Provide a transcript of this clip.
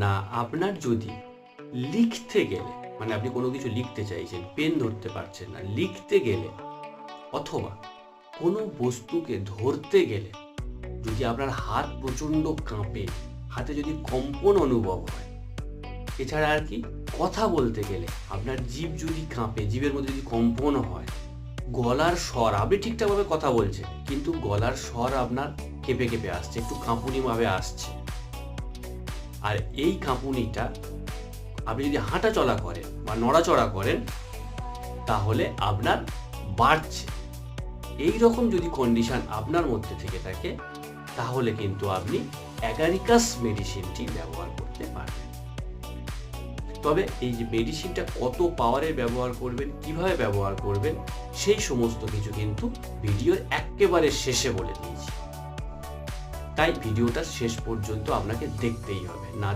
না, আপনার যদি লিখতে গেলে মানে আপনি কোনো কিছু লিখতে চাইছেন, পেন ধরতে পারছেন না, লিখতে গেলে অথবা কোনো বস্তুকে ধরতে গেলে যদি আপনার হাত প্রচণ্ড কাঁপে, হাতে যদি কম্পন অনুভব হয়, এছাড়া আর কি কথা বলতে গেলে আপনার জীব যদি কাঁপে জীবের মধ্যে যদি কম্পন হয়, গলার স্বর, আপনি ঠিকঠাকভাবে কথা বলছেন, কিন্তু গলার স্বর আপনার কেঁপে কেঁপে আসছে, একটু কাঁপুনিভাবে আসছে। আর এই কাঁপুনিটা আপনি যদি হাঁটা চলা করেন বা নড়াচড়া করেন, তাহলে আপনার বাড়ছে। এই রকম যদি কন্ডিশন আপনার মধ্যে থেকে থাকে, তাহলে কিন্তু আপনি অ্যাগারিকাস মেডিসিনটি ব্যবহার করতে পারবেন। তবে এই যে মেডিসিনটা কত পাওয়ারের ব্যবহার করবেন, কীভাবে ব্যবহার করবেন, সেই সমস্ত কিছু কিন্তু ভিডিওর একেবারে শেষে বলে দিয়েছি তাই ভিডিওটা শেষ পর্যন্ত আপনাকে দেখতেই হবে না